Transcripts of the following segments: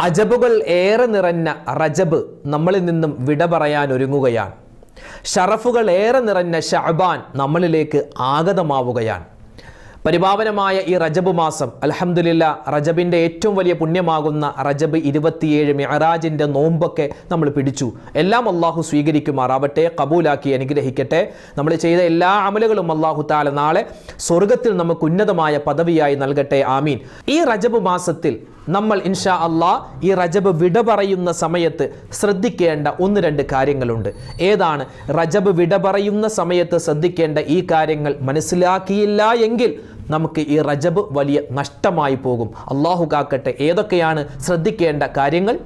അജബുകൾ ഏറെ നിറഞ്ഞ റജബ് നമ്മളിൽ നിന്നും വിട പറയാൻ ഒരുങ്ങുകയാണ്. ഷറഫുകൾ ഏറെ നിറഞ്ഞ ഷഅബാൻ നമ്മളിലേക്ക് ആഗതമാവുകയാണ്. പരിപാവനമായ ഈ റജബ് മാസം അലഹമുല്ല റജബിന്റെ ഏറ്റവും വലിയ പുണ്യമാകുന്ന റജബ് ഇരുപത്തിയേഴ് മെഹറാജിന്റെ നോമ്പൊക്കെ നമ്മൾ പിടിച്ചു. എല്ലാം അള്ളാഹു സ്വീകരിക്കുമാറാവട്ടെ കബൂലാക്കി അനുഗ്രഹിക്കട്ടെ. നമ്മൾ ചെയ്ത എല്ലാ അമലുകളും അള്ളാഹു താല നാളെ സ്വർഗത്തിൽ നമുക്ക് ഉന്നതമായ പദവിയായി നൽകട്ടെ ആമീൻ. ഈ റജബ് മാസത്തിൽ നമ്മൾ ഇൻഷാ അള്ളാ ഈ റജബ് വിട പറയുന്ന സമയത്ത് ശ്രദ്ധിക്കേണ്ട ഒന്ന് രണ്ട് കാര്യങ്ങളുണ്ട്. ഏതാണ്? റജബ് വിട പറയുന്ന സമയത്ത് ശ്രദ്ധിക്കേണ്ട ഈ കാര്യങ്ങൾ മനസ്സിലാക്കിയില്ല എങ്കിൽ നമുക്ക് ഈ റജബ് വലിയ നഷ്ടമായി പോകും. അള്ളാഹു കാക്കട്ടെ ഏതൊക്കെയാണ് ശ്രദ്ധിക്കേണ്ട കാര്യങ്ങൾ?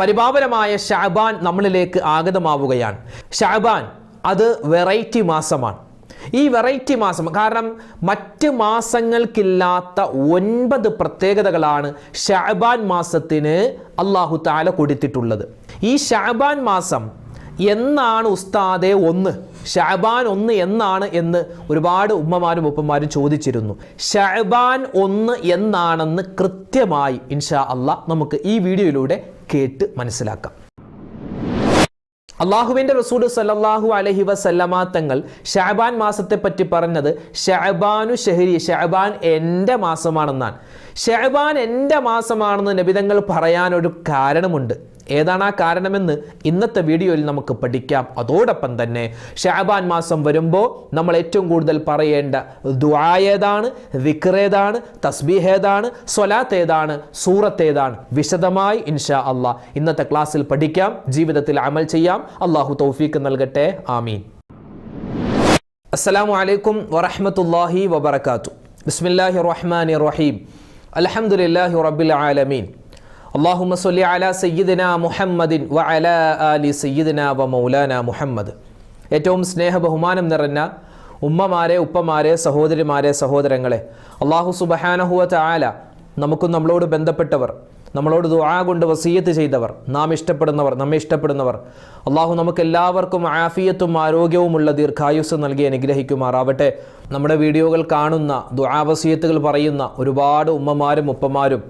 പരിപാവനമായ ഷാബാൻ നമ്മളിലേക്ക് ആഗതമാവുകയാണ്. ഷാബാൻ അത് വെറൈറ്റി മാസമാണ്. ഈ വെറൈറ്റി മാസം കാരണം മറ്റ് മാസങ്ങൾക്കില്ലാത്ത ഒൻപത് പ്രത്യേകതകളാണ് ഷാബാൻ മാസത്തിന് അള്ളാഹു താല കൊടുത്തിട്ടുള്ളത്. ഈ ഷാബാൻ മാസം എന്നാണ് ഉസ്താദെ ഒന്ന്? ഷാബാൻ ഒന്ന് എന്നാണ് എന്ന് ഒരുപാട് ഉമ്മമാരും ഉപ്പമാരും ചോദിച്ചിരുന്നു. ഷാബാൻ ഒന്ന് എന്നാണെന്ന് കൃത്യമായി ഇൻഷാ അള്ളാഹ് നമുക്ക് ഈ വീഡിയോയിലൂടെ കേട്ട് മനസ്സിലാക്കാം. അള്ളാഹുവിന്റെ റസൂൽ സല്ലല്ലാഹു അലഹി വസല്ലമ തങ്ങൾ ഷാബാൻ മാസത്തെ പറ്റി പറഞ്ഞത് ഷാബാനു ഷഹരി ഷാബാൻ എന്റെ മാസമാണെന്നാണ്. ഷാബാൻ എന്റെ മാസമാണെന്ന് നബിതങ്ങൾ പറയാനൊരു കാരണമുണ്ട്. ഏതാണ് ആ കാരണമെന്ന് ഇന്നത്തെ വീഡിയോയിൽ നമുക്ക് പഠിക്കാം. അതോടൊപ്പം തന്നെ ഷാബാൻ മാസം വരുമ്പോൾ നമ്മൾ ഏറ്റവും കൂടുതൽ പറയേണ്ട ദുആ ഏതാണ് വിക്ർ ഏതാണ് തസ്ബീഹ് ഏതാണ് സ്വലാത്ത് ഏതാണ് സൂറത്ത് ഏതാണ്? വിശദമായി ഇൻഷാ അള്ളാഹ് ഇന്നത്തെ ക്ലാസ്സിൽ പഠിക്കാം ജീവിതത്തിൽ അമൽ ചെയ്യാം. അള്ളാഹു തൗഫീക്ക് നൽകട്ടെ. ആമീൻ. അസ്സലാമു അലൈക്കും വറഹ്മത്തുള്ളാഹി വബർക്കാത്തു ബിസ്മില്ലാഹി റഹ്മാൻ റഹീം. അലഹമുല്ലാഹി റബ്ബിൽ ആലമീൻ. അള്ളാഹുമ്മ സൊല്ലി അല സയ്യിദിന മുഹമ്മദിൻ വ അല അലി സയ്യിദിന വ മൗലാന മുഹമ്മദ്. ഏറ്റവും സ്നേഹ ബഹുമാനം നിറഞ്ഞ ഉമ്മമാരെ ഉപ്പമാരെ സഹോദരിമാരെ സഹോദരങ്ങളെ അള്ളാഹു സുബഹാനഹുവ ആല നമുക്കും നമ്മളോട് ബന്ധപ്പെട്ടവർ നമ്മളോട് ദുആ കൊണ്ട് വസീയത്ത് ചെയ്തവർ നാം ഇഷ്ടപ്പെടുന്നവർ നമ്മെ ഇഷ്ടപ്പെടുന്നവർ അള്ളാഹു നമുക്ക് എല്ലാവർക്കും ആഫിയത്തും ആരോഗ്യവുമുള്ള ദീർഘായുസ് നൽകി അനുഗ്രഹിക്കുമാറാവട്ടെ. നമ്മുടെ വീഡിയോകൾ കാണുന്ന ദുആ വസീയത്തുകൾ പറയുന്ന ഒരുപാട് ഉമ്മമാരും ഉപ്പമാരും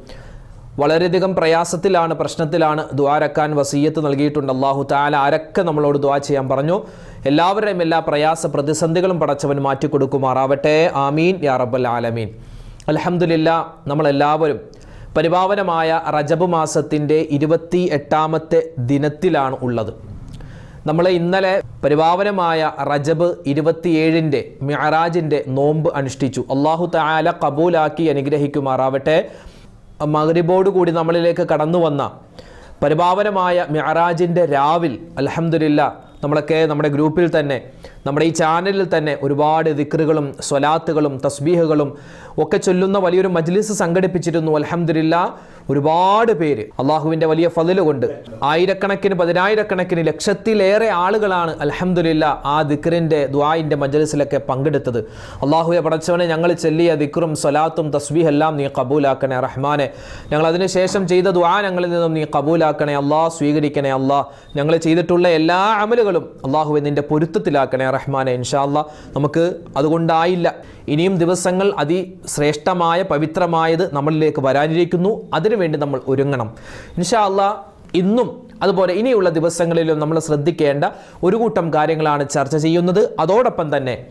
വളരെയധികം പ്രയാസത്തിലാണ് പ്രശ്നത്തിലാണ് ദ്വാരക്കാൻ വസീയത്ത് നൽകിയിട്ടുണ്ട്. അള്ളാഹു താല ആരൊക്കെ നമ്മളോട് ദ്വാ ചെയ്യാൻ പറഞ്ഞു? എല്ലാവരുടെയും എല്ലാ പ്രയാസ പ്രതിസന്ധികളും പടച്ചവൻ മാറ്റിക്കൊടുക്കുമാറാവട്ടെ. ആമീൻ. യാ റബ്ബൽ ആലമീൻ. അലഹമുല്ല നമ്മളെല്ലാവരും പരിപാവനമായ റജബ് മാസത്തിന്റെ ഇരുപത്തി എട്ടാമത്തെ ദിനത്തിലാണ് ഉള്ളത്. നമ്മൾ ഇന്നലെ പരിപാവനമായ റജബ് ഇരുപത്തിയേഴിന്റെ മിഅറാജിന്റെ നോമ്പ് അനുഷ്ഠിച്ചു. അള്ളാഹു താല കബൂലാക്കി അനുഗ്രഹിക്കുമാറാവട്ടെ. കൂടി നമ്മളിലേക്ക് കടന്നു വന്ന പരിപാവനമായ മിഅറാജിന്റെ രാവിൽ അലഹമുല്ല നമ്മളൊക്കെ നമ്മുടെ ഗ്രൂപ്പിൽ തന്നെ നമ്മുടെ ഈ ചാനലിൽ തന്നെ ഒരുപാട് ദിക്റുകളും സ്വലാത്തുകളും തസ്ബീഹുകളും ഒക്കെ ചൊല്ലുന്ന വലിയൊരു മജ്ലിസ് സംഘടിപ്പിച്ചിരുന്നു. അലഹമില്ല ഒരുപാട് പേര് അള്ളാഹുവിന്റെ വലിയ ഫതിൽ കൊണ്ട് ആയിരക്കണക്കിന് പതിനായിരക്കണക്കിന് ലക്ഷത്തിലേറെ ആളുകളാണ് അലഹമില്ല ആ ദിക്റിന്റെ ദ്വായിന്റെ മജ്ലിസിലൊക്കെ പങ്കെടുത്തത്. അള്ളാഹുയെ പടച്ചവനെ ഞങ്ങൾ ചെല്ലിയ ദിക്റും സ്വലാത്തും തസ്ബീഹ് എല്ലാം നീ കബൂലാക്കണേ റഹ്മാനെ. ഞങ്ങൾ അതിനുശേഷം ചെയ്ത ദ്വാ ഞങ്ങളിൽ നിന്നും നീ കബൂലാക്കണേ അള്ളാഹ് സ്വീകരിക്കണേ അള്ളാഹ് ഞങ്ങൾ ചെയ്തിട്ടുള്ള എല്ലാ അമലുകളും അള്ളാഹുവെ നിന്റെ പൊരുത്തത്തിലാക്കണേ റഹ്മാനെ ഇൻഷാല്ല നമുക്ക് അതുകൊണ്ടായില്ല. ഇനിയും ദിവസങ്ങൾ അതിശ്രേഷ്ഠമായ പവിത്രമായത് നമ്മളിലേക്ക് വരാനിരിക്കുന്നു. അതിനുവേണ്ടി നമ്മൾ ഒരുങ്ങണം. ഇൻഷാല്ല ഇന്നും അതുപോലെ ഇനിയുള്ള ദിവസങ്ങളിലും നമ്മൾ ശ്രദ്ധിക്കേണ്ട ഒരു കൂട്ടം കാര്യങ്ങളാണ് ചർച്ച ചെയ്യുന്നത്. അതോടൊപ്പം തന്നെ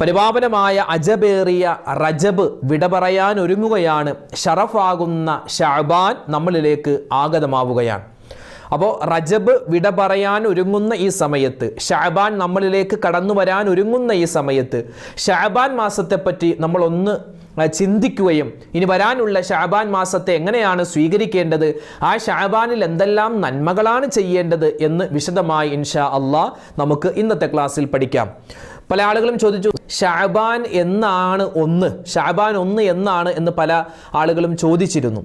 പരിപാവനമായ അജബേറിയ റജബ് വിട പറയാൻ ഒരുങ്ങുകയാണ്. ഷറഫാകുന്ന ഷാബാൻ നമ്മളിലേക്ക് ആഗതമാവുകയാണ്. അപ്പോൾ റജബ് വിട പറയാൻ ഒരുങ്ങുന്ന ഈ സമയത്ത് ഷാബാൻ നമ്മളിലേക്ക് കടന്നു വരാൻ ഒരുങ്ങുന്ന ഈ സമയത്ത് ഷാബാൻ മാസത്തെപ്പറ്റി നമ്മളൊന്ന് ചിന്തിക്കുകയും ഇനി വരാനുള്ള ഷാബാൻ മാസത്തെ എങ്ങനെയാണ് സ്വീകരിക്കേണ്ടത് ആ ഷാബാനിൽ എന്തെല്ലാം നന്മകളാണ് ചെയ്യേണ്ടത് എന്ന് വിശദമായി ഇൻഷാ അള്ളാഹ് നമുക്ക് ഇന്നത്തെ ക്ലാസ്സിൽ പഠിക്കാം. പല ആളുകളും ചോദിച്ചു ഷാബാൻ എന്നാണ് ഒന്ന് ഷാബാൻ ഒന്ന് എന്നാണ് എന്ന് പല ആളുകളും ചോദിച്ചിരുന്നു.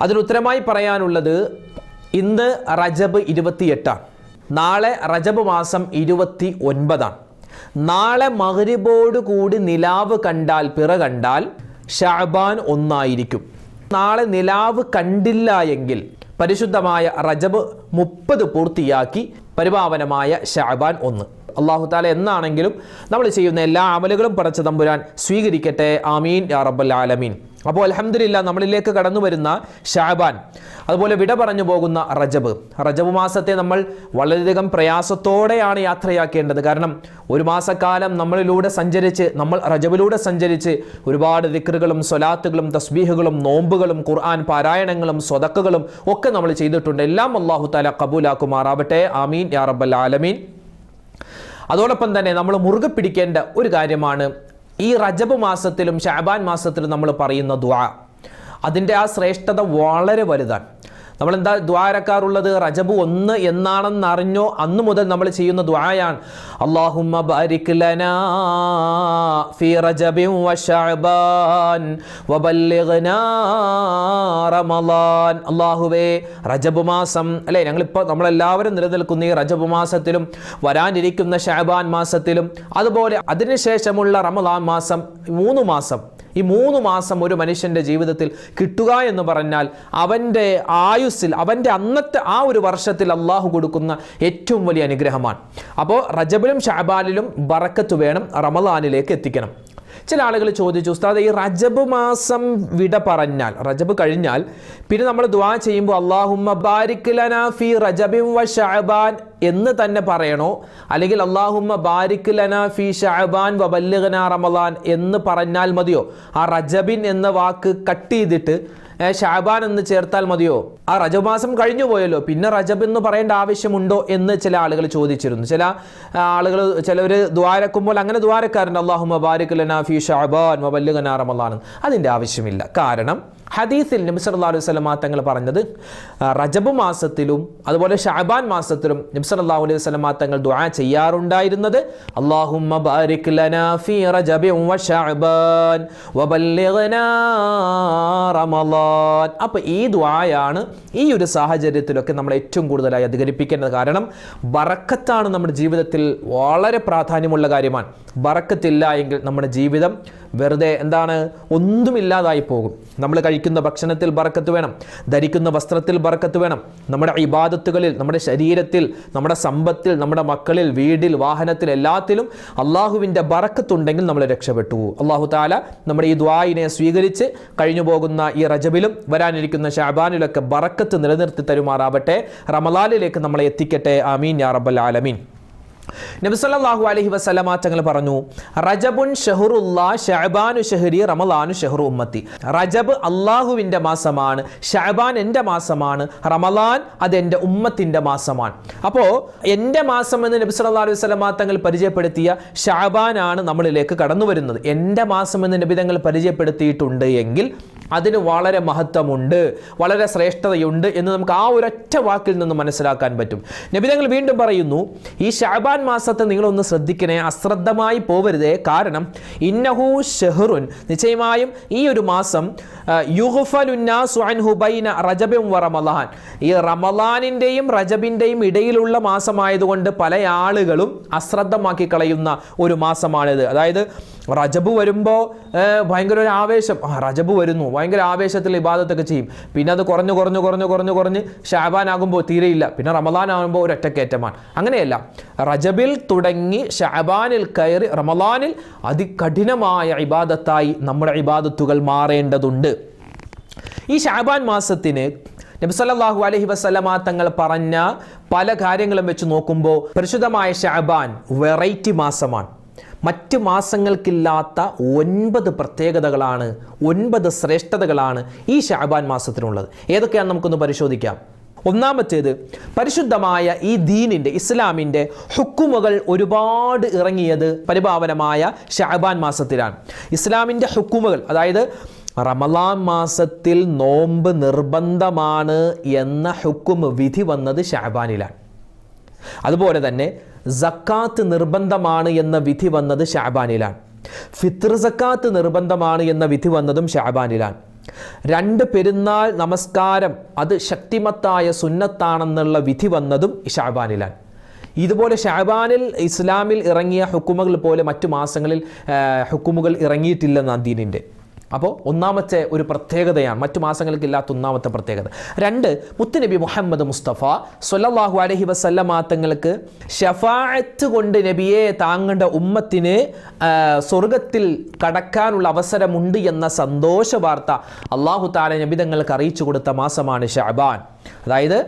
അതിനുത്തരമായി പറയാനുള്ളത് ഇന്ന് റജബ് ഇരുപത്തിയെട്ടാണ് നാളെ റജബ് മാസം ഇരുപത്തി ഒൻപതാണ് നാളെ കൂടി നിലാവ് കണ്ടാൽ പിറ കണ്ടാൽ ഷാബാൻ ഒന്നായിരിക്കും. നാളെ നിലാവ് കണ്ടില്ല എങ്കിൽ പരിശുദ്ധമായ റജബ് മുപ്പത് പൂർത്തിയാക്കി പരിപാവനമായ ഷാബാൻ ഒന്ന്. അള്ളാഹു താല എന്നാണെങ്കിലും നമ്മൾ ചെയ്യുന്ന എല്ലാ അമലുകളും പടച്ച തമ്പുരാൻ സ്വീകരിക്കട്ടെ. ആമീൻ. യാ റബ്ബൽ ആലമീൻ. അപ്പോൾ അലഹമില്ല നമ്മളിലേക്ക് കടന്നു വരുന്ന ഷാബാൻ അതുപോലെ വിട പറഞ്ഞു പോകുന്ന റജബ്. റജബ് മാസത്തെ നമ്മൾ വളരെയധികം പ്രയാസത്തോടെയാണ് യാത്രയാക്കേണ്ടത്. കാരണം ഒരു മാസക്കാലം നമ്മളിലൂടെ സഞ്ചരിച്ച് നമ്മൾ റജബിലൂടെ സഞ്ചരിച്ച് ഒരുപാട് ദിക്റുകളും സ്വലാത്തുകളും തസ്ബീഹുകളും നോമ്പുകളും ഖുർആൻ പാരായണങ്ങളും സ്വതക്കുകളും ഒക്കെ നമ്മൾ ചെയ്തിട്ടുണ്ട്. എല്ലാം അള്ളാഹു താല കബൂലാക്കുമാറാവട്ടെ. ആമീൻ. യാ റബ്ബൽ ആലമീൻ. അതോടൊപ്പം തന്നെ നമ്മൾ മുറുകെ പിടിക്കേണ്ട ഒരു കാര്യമാണ് ഈ റജബ് മാസത്തിലും ഷാബാൻ മാസത്തിലും നമ്മൾ പറയുന്ന ദ്വാ അതിന്റെ ആ ശ്രേഷ്ഠത വളരെ വലുതാണ്. നമ്മൾ എന്താ ദ്വാരക്കാറുള്ളത്? റജബു ഒന്ന് എന്നാണെന്ന് അറിഞ്ഞോ അന്ന് മുതൽ നമ്മൾ ചെയ്യുന്ന ദ്വായാണ്. അള്ളാഹുമ്മ ബാരിക് ലനാ ഫീ റജബിൻ വശഅബാൻ വബല്ലിഗ്നാ റമളാൻ അല്ലാഹുവേ റജബ് മാസം അല്ലേ? ഞങ്ങളിപ്പോൾ നമ്മളെല്ലാവരും നിലനിൽക്കുന്ന ഈ റജബു മാസത്തിലും വരാനിരിക്കുന്ന ഷാബാൻ മാസത്തിലും അതുപോലെ അതിനുശേഷമുള്ള റമളാൻ മാസം മൂന്ന് മാസം ഈ മൂന്ന് മാസം ഒരു മനുഷ്യന്റെ ജീവിതത്തിൽ കിട്ടുക എന്ന് പറഞ്ഞാൽ അവന്റെ ആയുസ്സിൽ അവന്റെ അന്നത്തെ ആ ഒരു വർഷത്തിൽ അള്ളാഹു കൊടുക്കുന്ന ഏറ്റവും വലിയ അനുഗ്രഹമാണ്. അപ്പോൾ റജബിലും ഷാബാലിലും ബറക്കത്ത് വേണം റമദാനിലേക്ക് എത്തിക്കണം. ചില ആളുകൾ ചോദിച്ചു ഉസ്താദ് ഈ റജബ് മാസം വിട പറഞ്ഞാൽ റജബ് കഴിഞ്ഞാൽ പിന്നെ നമ്മൾ ദുആ ചെയ്യുമ്പോൾ അള്ളാഹുമ്മ ബാരിക്കലന ലനാ ഫി റജബിൻ വ ഷഅബാൻ എന്ന് തന്നെ പറയണോ? അല്ലെങ്കിൽ അള്ളാഹുമ്മ ബാരിക്കലന ലനാ ഫി ഷഅബാൻ വ ബല്ലിഗ്നാ റമലാൻ എന്ന് പറഞ്ഞാൽ മതിയോ? ആ റജബിൻ എന്ന വാക്ക് കട്ട് ചെയ്തിട്ട് ഷാബാൻ എന്ന് ചേർത്താൽ മതിയോ? ആ റജബ് മാസം കഴിഞ്ഞു പോയല്ലോ. പിന്നെ റജബ് എന്ന് പറയേണ്ട ആവശ്യമുണ്ടോ എന്ന് ചില ആളുകൾ ചോദിച്ചിരുന്നു. ചില ആളുകൾ ചിലവർ ദ്വാരക്കുമ്പോൾ അങ്ങനെ ദ്വാരക്കാരുണ്ട്. അള്ളാഹു മബാരിക് ഷാബാൻ മബല്ലുഗനാ റമളാൻ അതിന്റെ ആവശ്യമില്ല. കാരണം ഹദീസിൽ നബി സല്ലല്ലാഹു അലൈഹി വസല്ലമ തങ്ങൾ പറഞ്ഞത് റജബ് മാസത്തിലും അതുപോലെ ഷഅബാൻ മാസത്തിലും നബി സല്ലല്ലാഹു അലൈഹി വസല്ലമ തങ്ങൾ ദുആ ചെയ്യാറുണ്ടായിരുന്നത് അല്ലാഹുമ്മ ബാരിക് ലനാ ഫീ റജബിൻ വ ഷഅബാൻ വബല്ലിഗ്നാ റമളാൻ അപ്പോൾ ഈ ദുആയാണ് ഈ ഒരു സാഹചര്യത്തിലൊക്കെ നമ്മൾ ഏറ്റവും കൂടുതലായി അധികരിപ്പിക്കേണ്ടത്. കാരണം ബറക്കത്താണ് നമ്മുടെ ജീവിതത്തിൽ വളരെ പ്രാധാന്യമുള്ള കാര്യമാണ്. ബറക്കത്തില്ല എങ്കിൽ നമ്മുടെ ജീവിതം വെറുതെ എന്താണ് ഒന്നുമില്ലാതായി പോകും. നമ്മൾ കഴിക്കുന്ന ഭക്ഷണത്തിൽ ബറക്കത്ത് വേണം. ധരിക്കുന്ന വസ്ത്രത്തിൽ ബറക്കത്ത് വേണം. നമ്മുടെ ഇബാദത്തുകളിൽ നമ്മുടെ ശരീരത്തിൽ നമ്മുടെ സമ്പത്തിൽ നമ്മുടെ മക്കളിൽ വീടിൽ വാഹനത്തിൽ എല്ലാത്തിലും അള്ളാഹുവിന്റെ ബറക്കത്തുണ്ടെങ്കിൽ നമ്മൾ രക്ഷപ്പെട്ടു. അള്ളാഹു താല നമ്മുടെ ഈ ദ്വായിനെ സ്വീകരിച്ച് കഴിഞ്ഞു പോകുന്ന ഈ റജബിലും വരാനിരിക്കുന്ന ഷാബാനിലൊക്കെ ബറക്കത്ത് നിലനിർത്തി തരുമാറാവട്ടെ. റമലാലിലേക്ക് നമ്മളെ എത്തിക്കട്ടെ. ആമീൻ യാ റബ്ബൽ ആലമീൻ. നബി അലഹി വസല്ലമ തങ്ങൾ പറഞ്ഞു റജബുൻ ഷഹറുല്ലാ ഷഅബാനു ഷഹരി റമലാനു ഷഹറു ഉമ്മത്തി. റജബ് അള്ളാഹുവിന്റെ മാസമാണ് ഷഅബാൻ എന്റെ മാസമാണ് റമലാൻ അത് എന്റെ ഉമ്മത്തിന്റെ മാസമാണ്. അപ്പോൾ എന്റെ മാസം എന്ന് നബി സല്ലാ അലൈഹി വസല്ലമ തങ്ങൾ പരിചയപ്പെടുത്തിയ ഷഹബാനാണ് നമ്മളിലേക്ക് കടന്നു വരുന്നത് എന്റെ മാസം എന്ന് നബി തങ്ങൾ പരിചയപ്പെടുത്തിയിട്ടുണ്ട് എങ്കിൽ അതിന് വളരെ മഹത്വമുണ്ട് വളരെ ശ്രേഷ്ഠതയുണ്ട് എന്ന് നമുക്ക് ആ ഒരൊറ്റ വാക്കിൽ നിന്ന് മനസ്സിലാക്കാൻ പറ്റും. നബിതങ്ങൾ വീണ്ടും പറയുന്നു ഈ ഷാബാൻ മാസത്തെ നിങ്ങളൊന്ന് ശ്രദ്ധിക്കണേ. അശ്രദ്ധമായി പോവരുതേ. കാരണം ഇന്നഹു ഷെഹറുൻ നിശ്ചയമായും ഈ ഒരു മാസം യുഹുഫലുന്നാസു അൻഹു ബൈന റജബിൻ വ റമളാൻ ഈ റമലാനിന്റെയും റജബിന്റെയും ഇടയിലുള്ള മാസമായതുകൊണ്ട് പല ആളുകളും അശ്രദ്ധമാക്കി കളയുന്ന ഒരു മാസമാണിത്. അതായത് റജബ് വരുമ്പോൾ ഭയങ്കര ഒരു ആവേശം. ആ റജബ് വരുന്നു. ഭയങ്കര ആവേശത്തിൽ ഇബാദത്തൊക്കെ ചെയ്യും. പിന്നെ അത് കുറഞ്ഞു കുറഞ്ഞു കുറഞ്ഞു കുറഞ്ഞു കുറഞ്ഞ് ഷാബാൻ ആകുമ്പോൾ തീരെയില്ല. പിന്നെ റമദാൻ ആകുമ്പോൾ ഒരൊറ്റക്കയറ്റമാണ് അങ്ങനെയല്ല. റജബിൽ തുടങ്ങി ഷാബാനിൽ കയറി റമദാനിൽ അതികഠിനമായ ഇബാദത്തായി നമ്മുടെ ഇബാദത്തുകൾ മാറേണ്ടതുണ്ട്. ഈ ഷാബാൻ മാസത്തിന് നബി അലഹി വസല്ലമ തങ്ങൾ പറഞ്ഞ പല കാര്യങ്ങളും വെച്ച് നോക്കുമ്പോൾ പരിശുദ്ധമായ ഷാബാൻ വെറൈറ്റി മാസമാണ്. മറ്റ് മാസങ്ങൾക്കില്ലാത്ത ഒൻപത് പ്രത്യേകതകളാണ് ഒൻപത് ശ്രേഷ്ഠതകളാണ് ഈ ഷാബാൻ മാസത്തിനുള്ളത്. ഏതൊക്കെയാണ് നമുക്കൊന്ന് പരിശോധിക്കാം. ഒന്നാമത്തേത് പരിശുദ്ധമായ ഈ ദീനിന്റെ ഇസ്ലാമിന്റെ ഹുക്കുമുകൾ ഒരുപാട് ഇറങ്ങിയത് പരിഭാവനമായ ഷാബാൻ മാസത്തിലാണ്. ഇസ്ലാമിന്റെ ഹുക്കുമുകൾ അതായത് റമലാൻ മാസത്തിൽ നോമ്പ് നിർബന്ധമാണ് എന്ന ഹുക്കും വിധി വന്നത് ഷാബാനിലാണ്. അതുപോലെ തന്നെ സക്കാത്ത് നിർബന്ധമാണ് എന്ന വിധി വന്നത് ഷാബാനിലാണ്. ഫിത്ർ സക്കാത്ത് നിർബന്ധമാണ് എന്ന വിധി വന്നതും ഷാബാനിലാണ്. രണ്ട് പെരുന്നാൾ നമസ്കാരം അത് ശക്തിമത്തായ സുന്നത്താണെന്നുള്ള വിധി വന്നതും ഷാബാനിലാണ്. ഇതുപോലെ ഷാബാനിൽ ഇസ്ലാമിൽ ഇറങ്ങിയ ഹുക്കുമുകൾ പോലെ മറ്റു മാസങ്ങളിൽ ഹുക്കുമുകൾ ഇറങ്ങിയിട്ടില്ല ദീനിന്റെ അപ്പോൾ ഒന്നാമത്തെ ഒരു പ്രത്യേകതയാണ് മറ്റു മാസങ്ങൾക്കില്ലാത്ത ഒന്നാമത്തെ പ്രത്യേകത. രണ്ട് മുത്തുനബി മുഹമ്മദ് മുസ്തഫ സൊല്ലാഹു അലഹി വസല്ലമാ തങ്ങൾക്ക് ഷഫാഅത്ത് കൊണ്ട് നബിയെ താങ്ങേണ്ട ഉമ്മത്തിന് സ്വർഗത്തിൽ കടക്കാനുള്ള അവസരമുണ്ട് എന്ന സന്തോഷ വാർത്ത അള്ളാഹു താല നബിതങ്ങൾക്ക് അറിയിച്ചു കൊടുത്ത മാസമാണ് ഷഅബാൻ. അതായത്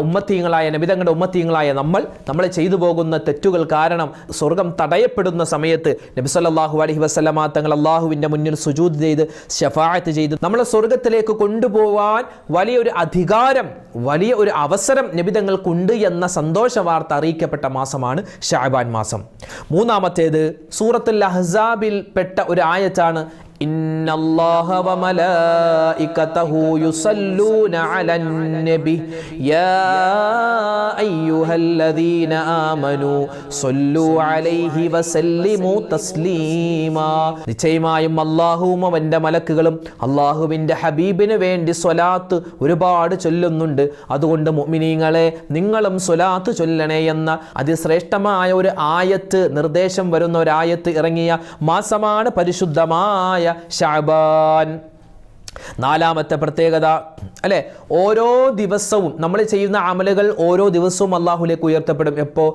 ഉമ്മത്തീങ്ങളായ നബിതങ്ങളുടെ ഉമ്മത്തീങ്ങളായ നമ്മൾ നമ്മൾ ചെയ്തു പോകുന്ന തെറ്റുകൾ കാരണം സ്വർഗം തടയപ്പെടുന്ന സമയത്ത് നബി സല്ലല്ലാഹു അലൈഹി വസല്ലമ തങ്ങൾ അള്ളാഹുവിന്റെ മുന്നിൽ സുജൂത് ചെയ്ത് ഷഫാഅത്ത് ചെയ്ത് നമ്മളെ സ്വർഗത്തിലേക്ക് കൊണ്ടുപോവാൻ വലിയൊരു അധികാരം വലിയ ഒരു അവസരം നബിതങ്ങൾക്കുണ്ട് എന്ന സന്തോഷ വാർത്ത അറിയിക്കപ്പെട്ട മാസമാണ് ഷാബാൻ മാസം. മൂന്നാമത്തേത് സൂറത്തുൽ അഹ്സാബിൽ പെട്ട ഒരു ആയത്താണ് إن الله وملائكته يصلون على النبي يا أيها الذين آمنوا صلوا عليه وسلموا تسليما നിശ്ചയമായും അള്ളാഹുവും അവൻ്റെ മലക്കുകളും അള്ളാഹുവിൻ്റെ ഹബീബിന് വേണ്ടി സ്വലാത്ത് ഒരുപാട് ചൊല്ലുന്നുണ്ട് അതുകൊണ്ട് മുഅ്മിനീങ്ങളെ നിങ്ങളും സ്വലാത്ത് ചൊല്ലണേ എന്ന അതിശ്രേഷ്ഠമായ ഒരു ആയത്ത് നിർദ്ദേശം വരുന്ന ഒരു ആയത്ത് ഇറങ്ങിയ മാസമാണ് പരിശുദ്ധമായ ഷാബാൻ നാലാമത്തെ പ്രത്യേകത അല്ലെ? ഓരോ ദിവസവും നമ്മൾ ചെയ്യുന്ന അമലുകൾ ഓരോ ദിവസവും അള്ളാഹുലേക്ക് ഉയർത്തപ്പെടും. എപ്പോൾ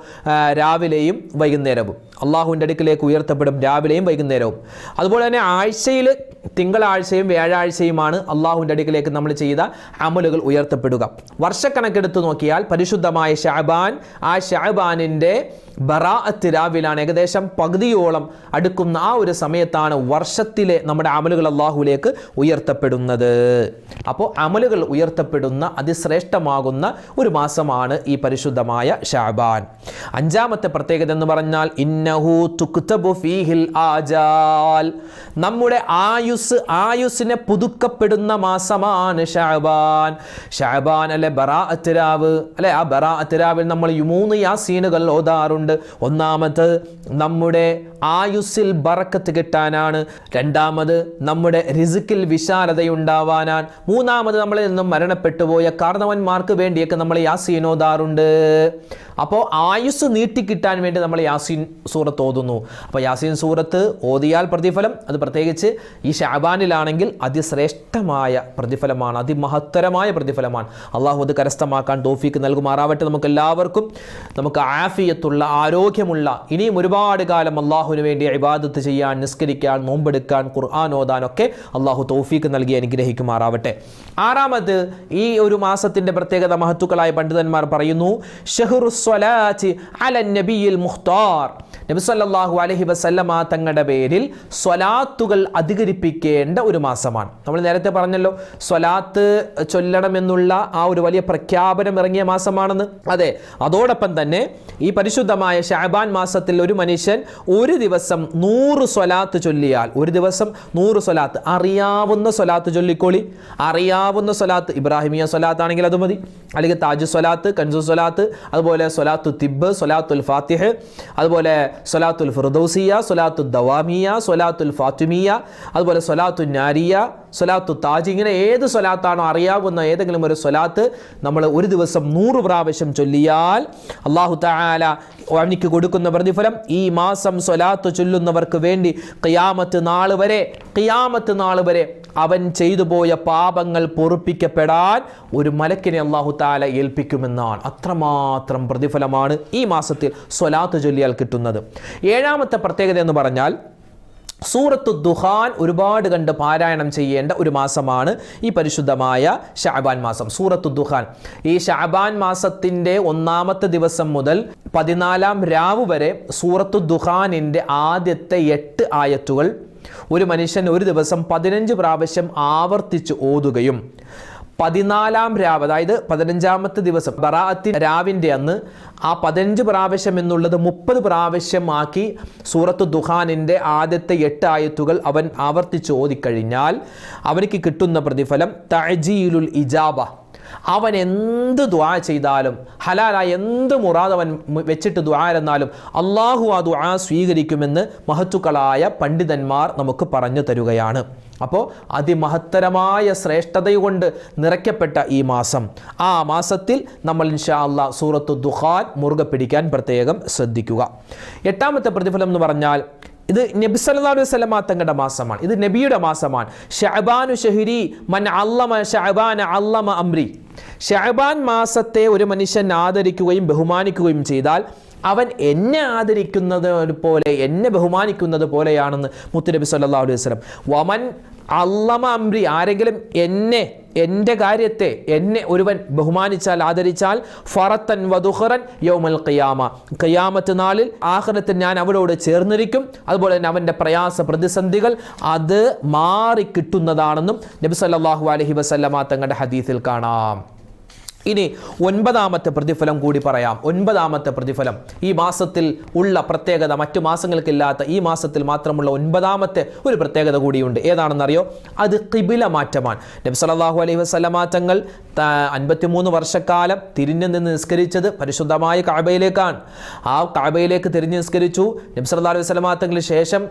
രാവിലെയും വൈകുന്നേരവും. അള്ളാഹുവിന്റെ അടുക്കിലേക്ക് ഉയർത്തപ്പെടും രാവിലെയും വൈകുന്നേരവും. അതുപോലെ തന്നെ ആഴ്ചയിൽ തിങ്കളാഴ്ചയും വ്യാഴാഴ്ചയുമാണ് അള്ളാഹുവിന്റെ അടുക്കിലേക്ക് നമ്മൾ ചെയ്ത അമലുകൾ ഉയർത്തപ്പെടുക. വർഷക്കണക്കെടുത്ത് നോക്കിയാൽ പരിശുദ്ധമായ ഷാബാൻ ആ ഷാബാനിന്റെ ബറാഅത്ത് രാവിലാണ് ഏകദേശം പകുതിയോളം അടുക്കുന്ന ആ ഒരു സമയത്താണ് വർഷത്തിലെ നമ്മുടെ അമലുകൾ അള്ളാഹുലേക്ക് ഉയർത്തപ്പെടുന്നത്. അപ്പോൾ അമലുകൾ ഉയർത്തപ്പെടുന്ന അതിശ്രേഷ്ഠമാകുന്ന ഒരു മാസമാണ് ഈ പരിശുദ്ധമായ ഷാബാൻ. അഞ്ചാമത്തെ പ്രത്യേകത എന്ന് പറഞ്ഞാൽ തുക്തബു ഫീഹിൽ ആജാൽ. നമ്മുടെ ആയുസ് ആയുസിനെ പുതുക്കപ്പെടുന്ന മാസമാണ് ഷാബാൻ ഷാബാൻ അല്ലെ ബറാഅത്ത് രാവ്. അല്ലെ ആ ബറാഅത്ത് രാവിൽ നമ്മൾ മൂന്ന് യാസീനുകൾ ഓതാറുണ്ട്. ഒന്നാമത് നമ്മുടെ ആയുസ്സിൽ ബറക്കത്ത് കിട്ടാനാണ്. രണ്ടാമത് നമ്മുടെ റിസുക്കിൽ വിശാലതയുണ്ടാവാനാണ്. മൂന്നാമത് നമ്മളിൽ നിന്നും മരണപ്പെട്ടു പോയ കാരണവന്മാർക്ക് വേണ്ടിയൊക്കെ നമ്മൾ യാസീൻ ഓതാറുണ്ട്. അപ്പോൾ ആയുസ് നീട്ടിക്കിട്ടാൻ വേണ്ടി നമ്മൾ യാസീൻ സൂറത്ത് ഓതുന്നു. അപ്പോൾ യാസീൻ സൂറത്ത് ഓതിയാൽ പ്രതിഫലം അത് പ്രത്യേകിച്ച് ഈ ഷാബാനിലാണെങ്കിൽ അതിശ്രേഷ്ഠമായ പ്രതിഫലമാണ് അതിമഹത്തരമായ പ്രതിഫലമാണ്. അള്ളാഹു അത് കരസ്ഥമാക്കാൻ തോഫീക്ക് നൽകുമാറാവട്ടെ നമുക്ക് എല്ലാവർക്കും നമുക്ക് ആഫിയത്തുള്ള ആരോഗ്യമുള്ള ഇനിയും ഒരുപാട് കാലം അള്ളാഹുവിന് വേണ്ടി ഇബാദത്ത് ചെയ്യാൻ നിസ്കരിക്കാൻ നോമ്പെടുക്കാൻ ഖുർആൻ ഓതാനൊക്കെ അള്ളാഹു തോഫീക്ക് നൽകി അനുഗ്രഹിക്കുമാറാവട്ടെ. ആറാമത് ഈ ഒരു മാസത്തിന്റെ പ്രത്യേകത മഹത്തുക്കളായ പണ്ഡിതന്മാർ പറയുന്നു ഷഹ്റു സ്വലാത്തി അല നബിയിൽ നബി സല്ലല്ലാഹു അലൈഹി വസല്ലമ തങ്ങളുടെ പേരിൽ സ്വലാത്തുകൾ അധികരിപ്പിക്കേണ്ട ഒരു മാസമാണ്. നമ്മൾ നേരത്തെ പറഞ്ഞല്ലോ സ്വലാത്ത് ചൊല്ലണമെന്നുള്ള ആ ഒരു വലിയ പ്രഖ്യാപനം ഇറങ്ങിയ മാസമാണെന്ന്. അതെ അതോടൊപ്പം തന്നെ ഈ പരിശുദ്ധമായ ഷാബാൻ മാസത്തിൽ ഒരു മനുഷ്യൻ ഒരു ദിവസം നൂറ് സ്വലാത്ത് ചൊല്ലിയാൽ ഒരു ദിവസം നൂറ് സ്വലാത്ത് അറിയാവുന്ന സ്വലാത്ത് ചൊല്ലിക്കോളി. അറിയാവുന്ന സ്വലാത്ത് ഇബ്രാഹിമിയ സ്വലാത്ത് ആണെങ്കിൽ അത് മതി. അല്ലെങ്കിൽ താജു സ്വലാത്ത് കൻസു സ്വലാത്ത് അതുപോലെ സ്വലാത്തു തിബ് സ്വലാത്തുൽ ഫാത്തിഹ് അതുപോലെ സ്വലാത്തുൽ ഫിർദൗസിയ സ്വലാത്തു ദവാമിയ സ്വലാത്തുൽ ഫാത്തിമിയ അതുപോലെ സ്വലാത്തു നാരിയ സ്വലാത്തു താജ്. ഇങ്ങനെ ഏത് സ്വലാത്താണോ അറിയാവുന്ന ഏതെങ്കിലും ഒരു സ്വലാത്ത് നമ്മൾ ഒരു ദിവസം നൂറ് പ്രാവശ്യം ചൊല്ലിയാൽ അള്ളാഹു താല അവനിക്ക് കൊടുക്കുന്ന പ്രതിഫലം ഈ മാസം സ്വലാത്ത് ചൊല്ലുന്നവർക്ക് വേണ്ടി ഖിയാമത്ത് നാൾ വരെ ഖിയാമത്ത് നാൾ വരെ അവൻ ചെയ്തു പോയ പാപങ്ങൾ പൊറുപ്പിക്കപ്പെടാൻ ഒരു മലക്കിനെ അള്ളാഹു താല ഏൽപ്പിക്കുമെന്നാണ്. അത്രമാത്രം പ്രതിഫലമാണ് ഈ മാസത്തിൽ സ്വലാത്ത് ചൊല്ലിയാൽ കിട്ടുന്നത്. ഏഴാമത്തെ പ്രത്യേകത എന്ന് പറഞ്ഞാൽ സൂറത്തു ദുഹാൻ ഒരുപാട് കണ്ട് പാരായണം ചെയ്യേണ്ട ഒരു മാസമാണ് ഈ പരിശുദ്ധമായ ഷാബാൻ മാസം സൂറത്തു ദുഹാൻ ഈ ഷാബാൻ മാസത്തിന്റെ ഒന്നാമത്തെ ദിവസം മുതൽ പതിനാലാം രാവ് വരെ സൂറത്തു ദുഹാനിന്റെ ആദ്യത്തെ എട്ട് ആയത്തുകൾ ഒരു മനുഷ്യൻ ഒരു ദിവസം പതിനഞ്ച് പ്രാവശ്യം ആവർത്തിച്ച് ഓതുകയും പതിനാലാം രാവ് അതായത് പതിനഞ്ചാമത്തെ ദിവസം ബറാഅത്തി രാവിന്റെ അന്ന് ആ പതിനഞ്ച് പ്രാവശ്യം എന്നുള്ളത് മുപ്പത് പ്രാവശ്യമാക്കി സൂറത്ത് ദുഹാനിന്റെ ആദ്യത്തെ എട്ട് ആയത്തുകൾ അവൻ ആവർത്തിച്ച് ഓതിക്കഴിഞ്ഞാൽ അവനിക്ക് കിട്ടുന്ന പ്രതിഫലം തഅജീലുൽ ഇജാബ. അവൻ എന്ത് ദ്വാ ചെയ്താലും ഹലാലായ എന്ത് മുറാദ് അവൻ വെച്ചിട്ട് ദ്വാ എന്നാലും അള്ളാഹു ആ ദ്വാ സ്വീകരിക്കുമെന്ന് മഹത്തുക്കളായ പണ്ഡിതന്മാർ നമുക്ക് പറഞ്ഞു തരുകയാണ്. അപ്പോൾ അതിമഹത്തരമായ ശ്രേഷ്ഠതയുകൊണ്ട് നിറയ്ക്കപ്പെട്ട ഈ മാസം. ആ മാസത്തിൽ നമ്മൾ ഇൻഷാ അള്ളാ സൂറത്തു ദുഹാൻ മുറുകെ പിടിക്കാൻ പ്രത്യേകം ശ്രദ്ധിക്കുക. എട്ടാമത്തെ പ്രതിഫലം എന്ന് പറഞ്ഞാൽ ഇത് നബി സല്ലല്ലാഹു അലൈഹി വസല്ലമ തങ്ങളുടെ മാസമാണ്. ഇത് നബിയുടെ മാസമാണ്. ഷഅബാനു ഷഹരി മൻ അല്ലമ ഷഅബാന അല്ലമ അംരി. ഷഅബാൻ മാസത്തെ ഒരു മനുഷ്യൻ ആദരിക്കുകയും ബഹുമാനിക്കുകയും ചെയ്താൽ അവൻ എന്നെ ആദരിക്കുന്നത് പോലെ എന്നെ ബഹുമാനിക്കുന്നത് പോലെയാണെന്ന് മുത്തുനബി സല്ലാ അലൈഹി വസ്ലം വമൻ അള്ളമ അംരി ആരെങ്കിലും എന്നെ എന്റെ കാര്യത്തെ എന്നെ ഒരുവൻ ബഹുമാനിച്ചാൽ ആദരിച്ചാൽ ഫറത്തൻ വധുഹറൻ യൗമൽ ഖിയാമ. ഖിയാമത്ത് നാളിൽ ആഹ്റത്തിൽ ഞാൻ അവരോട് ചേർന്നിരിക്കും. അതുപോലെ തന്നെ അവന്റെ പ്രയാസ പ്രതിസന്ധികൾ അത് മാറിക്കിട്ടുന്നതാണെന്നും നബി സല്ലല്ലാഹു അലൈഹി വസല്ലമ തങ്ങളുടെ ഹദീസിൽ കാണാം. ഇനി ഒൻപതാമത്തെ പ്രതിഫലം കൂടി പറയാം. ഒൻപതാമത്തെ പ്രതിഫലം. ഈ മാസത്തിൽ ഉള്ള പ്രത്യേകത മറ്റു മാസങ്ങൾക്കില്ലാത്ത ഈ മാസത്തിൽ മാത്രമുള്ള ഒൻപതാമത്തെ ഒരു പ്രത്യേകത കൂടിയുണ്ട്. ഏതാണെന്നറിയോ? അത് കിബില മാറ്റമാണ്. നബി സലാഹു അലൈഹി വസല്ലമ തങ്ങൾ അൻപത്തിമൂന്ന് വർഷക്കാലം തിരിഞ്ഞു നിന്ന് നിസ്കരിച്ചത് പരിശുദ്ധമായ കാബയിലേക്കാണ്. ആ കാബയിലേക്ക് തിരിഞ്ഞു നിസ്കരിച്ചു. നബി സല്ലല്ലാഹു അലൈഹി വസല്ലമ തങ്ങൾക്ക് ശേഷം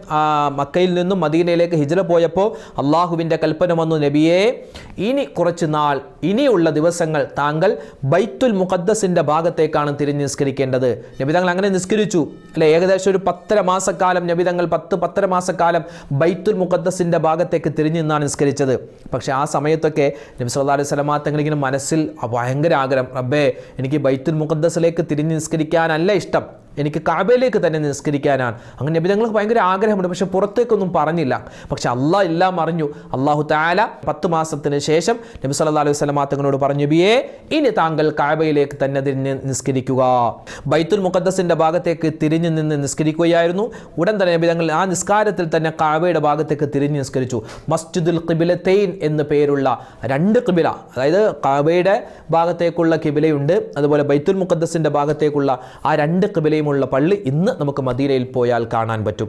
മക്കയിൽ നിന്നും മദീനയിലേക്ക് ഹിജ്റ പോയപ്പോൾ അള്ളാഹുവിന്റെ കൽപ്പന വന്നു നബിയെ ഇനി കുറച്ച് നാൾ ഇനിയുള്ള ദിവസങ്ങൾ താങ്കൾ ബൈത്തുൽ മുഖദ്ദസിന്റെ ഭാഗത്തേക്കാണ് തിരിഞ്ഞ് നിസ്കരിക്കേണ്ടത്. നബി തങ്ങൾ അങ്ങനെ നിസ്കരിച്ചു. അല്ലെ? ഏകദേശം ഒരു പത്തര മാസക്കാലം നബിതങ്ങൾ പത്ത് പത്തര മാസക്കാലം ബൈത്തുൽ മുഖദ്ദസിന്റെ ഭാഗത്തേക്ക് തിരിഞ്ഞു നിന്നാണ് നിസ്കരിച്ചത്. പക്ഷേ ആ സമയത്തൊക്കെ നബി അലൈഹി സ്വലമാ തങ്ങളിങ്ങനെ മനസ്സിൽ ഭയങ്കര ആഗ്രഹം. റബ്ബേ എനിക്ക് ബൈത്തുൽ മുഖദ്ദസിലേക്ക് തിരിഞ്ഞ് നിസ്കരിക്കാനല്ല ഇഷ്ടം. എനിക്ക് കാബയിലേക്ക് തന്നെ നിസ്കരിക്കാനാണ്. അങ്ങനെ നബി തങ്ങൾക്ക് ഭയങ്കര ആഗ്രഹമുണ്ട്. പക്ഷെ പുറത്തേക്കൊന്നും പറഞ്ഞില്ല. പക്ഷെ അള്ളാഹ് എല്ലാം അറിഞ്ഞു. അള്ളാഹു താല പത്ത് മാസത്തിന് ശേഷം നബി സല്ലല്ലാഹു അലൈഹി വസല്ലമ തങ്ങളോട് പറഞ്ഞു ബിയേ ഇനി താങ്കൾ കാബയിലേക്ക് തന്നെ തിരിഞ്ഞ് നിസ്കരിക്കുക. ബൈത്തുൽ മുഖദ്ദസിന്റെ ഭാഗത്തേക്ക് തിരിഞ്ഞു നിന്ന് നിസ്കരിക്കുകയായിരുന്നു. ഉടൻ തന്നെ നബി തങ്ങൾ ആ നിസ്കാരത്തിൽ തന്നെ കാബയുടെ ഭാഗത്തേക്ക് തിരിഞ്ഞ് നിസ്കരിച്ചു. മസ്ജിദുൽ ഖിബിലത്തൈൻ എന്ന് പേരുള്ള രണ്ട് കിബില അതായത് കാബയുടെ ഭാഗത്തേക്കുള്ള കിബിലയുണ്ട് അതുപോലെ ബൈത്തുൽ മുഖദ്ദസിന്റെ ഭാഗത്തേക്കുള്ള ആ രണ്ട് കിബിലയുമുള്ള പള്ളി ഇന്ന് നമുക്ക് മദീനയിൽ പോയാൽ കാണാൻ പറ്റും.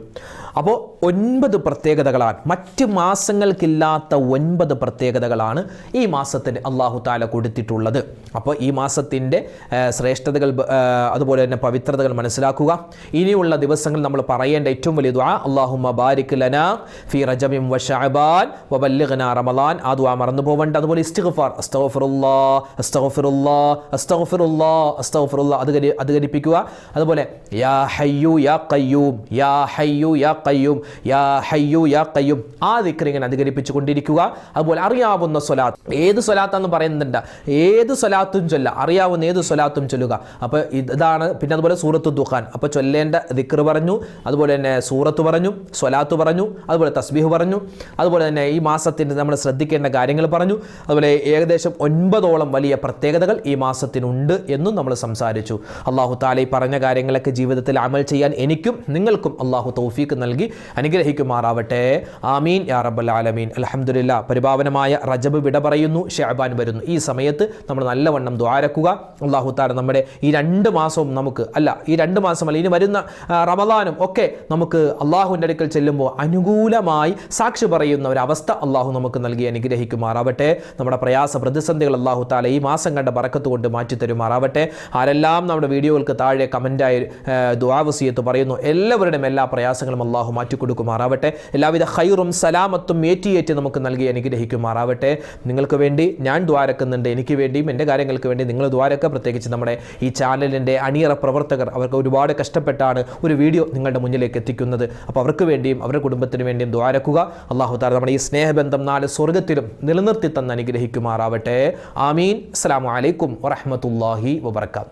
അപ്പോൾ ഒൻപത് പ്രത്യേകതകളാണ്. മറ്റ് മാസങ്ങൾക്കില്ലാത്ത ഒൻപത് പ്രത്യേകതകളാണ് ഈ മാസത്തിന് അള്ളാഹു താല കൊടുത്തിട്ടുള്ളത്. അപ്പോൾ ഈ മാസത്തിന്റെ ശ്രേഷ്ഠതകൾ അതുപോലെ തന്നെ പവിത്രതകൾ മനസ്സിലാക്കുക. ഇനിയുള്ള ദിവസങ്ങൾ നമ്മൾ പറയേണ്ട ഏറ്റവും വലിയ ദുആ അള്ളാഹു മബാരിക് ലന ഫി റജബിം വ ശഅബാൻ വ ബല്ലിഗ്ന റമളാൻ. ആ ദുആ മറന്നു പോവേണ്ട. അതുപോലെ ഇസ്തിഗ്ഫാർ അസ്തഗ്ഫിറുല്ലാ അസ്തഗ്ഫിറുല്ലാ അസ്തഗ്ഫിറുല്ലാ അസ്തഗ്ഫിറുല്ലാ അത് അത് ഘടിപ്പിക്കുക. അതുപോലെ യാ ഹയ്യു യാ കയ്യൂം യാ ഹയ്യു യാ കയ്യൂം യാ ഹയ്യു യാ കയ്യൂം ആ ദിക്കർ ഇങ്ങനെ അധികരിപ്പിച്ചു കൊണ്ടിരിക്കുക. അതുപോലെ അറിയാവുന്ന സ്വലാത്ത് ഏത് സ്വലാത്താന്ന് പറയുന്നുണ്ട്? ഏത് സ്വലാത്തും ചൊല്ല അറിയാവുന്ന ഏത് സ്വലാത്തും ചൊല്ലുക. അപ്പോൾ ഇതാണ് പിന്നെ അതുപോലെ സൂറത്ത് ദുഖാൻ. അപ്പോൾ ചൊല്ലേണ്ട ദിക്ർ പറഞ്ഞു അതുപോലെ തന്നെ സൂറത്ത് പറഞ്ഞു സ്വലാത്ത് പറഞ്ഞു അതുപോലെ തസ്ബീഹ് പറഞ്ഞു അതുപോലെ തന്നെ ഈ മാസത്തിന്റെ നമ്മൾ ശ്രദ്ധിക്കേണ്ട കാര്യങ്ങൾ പറഞ്ഞു. അതുപോലെ ഏകദേശം ഒൻപതോളം വലിയ പ്രത്യേകതകൾ ഈ മാസത്തിനുണ്ട് എന്നും നമ്മൾ സംസാരിച്ചു. അള്ളാഹു താല പറഞ്ഞ പറഞ്ഞ കാര്യങ്ങളൊക്കെ ജീവിതത്തിൽ അമൽ ചെയ്യാൻ എനിക്കും നിങ്ങൾക്കും അള്ളാഹു തൗഫീക്ക് നൽകി അനുഗ്രഹിക്കുമാറാവട്ടെ. ആമീൻ. യാ റബ്ബൽ ആലമീൻ. അൽഹംദുലില്ലാ. പരിപാവനമായ റജബ് വിട പറയുന്നു. ഷാബാൻ വരുന്നു. ഈ സമയത്ത് നമ്മൾ നല്ലവണ്ണം ദ്വാരക്കുക അള്ളാഹു താര നമ്മുടെ ഈ രണ്ട് മാസവും നമുക്ക് അല്ല ഈ രണ്ട് മാസം അല്ല ഇനി വരുന്ന റമദാനും ഒക്കെ നമുക്ക് അള്ളാഹുവിന്റെ അടുക്കൽ ചെല്ലുമ്പോൾ അനുകൂലമായി സാക്ഷി പറയുന്ന ഒരു അവസ്ഥ അള്ളാഹു നമുക്ക് നൽകി അനുഗ്രഹിക്കുമാറാവട്ടെ. നമ്മുടെ പ്രയാസ പ്രതിസന്ധികൾ അള്ളാഹു താല ഈ മാസം കണ്ട പറക്കത്തുകൊണ്ട് മാറ്റി തരുമാറാവട്ടെ ആരെല്ലാം നമ്മുടെ വീഡിയോകൾക്ക് താഴെ കമന്റായി ദുവാവസിയത്ത് പറയുന്നു എല്ലാവരുടെയും എല്ലാ പ്രയാസങ്ങളും അള്ളാഹു മാറ്റിക്കൊടുക്കുമാറാവട്ടെ. എല്ലാവിധ ഹൈറും സലാമത്തും ഏറ്റിയേറ്റ് നമുക്ക് നൽകി അനുഗ്രഹിക്കുമാറാവട്ടെ. നിങ്ങൾക്ക് വേണ്ടി ഞാൻ ദ്വാരക്കുന്നുണ്ട് എനിക്ക് വേണ്ടിയും എന്റെ കാര്യങ്ങൾക്ക് വേണ്ടി നിങ്ങൾ ദ്വാരക്ക പ്രത്യേകിച്ച് നമ്മുടെ ഈ ചാനലിന്റെ അണിയറ പ്രവർത്തകർ അവർക്ക് ഒരുപാട് കഷ്ടപ്പെട്ടാണ് ഒരു വീഡിയോ നിങ്ങളുടെ മുന്നിലേക്ക് എത്തിക്കുന്നത്. അപ്പോൾ അവർക്ക് വേണ്ടിയും അവരുടെ കുടുംബത്തിന് വേണ്ടിയും ദ്വാരക്കുക അള്ളാഹു താല നമ്മുടെ ഈ സ്നേഹബന്ധം നാല് സ്വർഗത്തിലും നിലനിർത്തി തന്ന് അനുഗ്രഹിക്കുമാറാവട്ടെ. ആമീൻ. അസ്സാം വലൈക്കും വറഹമത്തല്ലാഹി വബർക്കാത്തു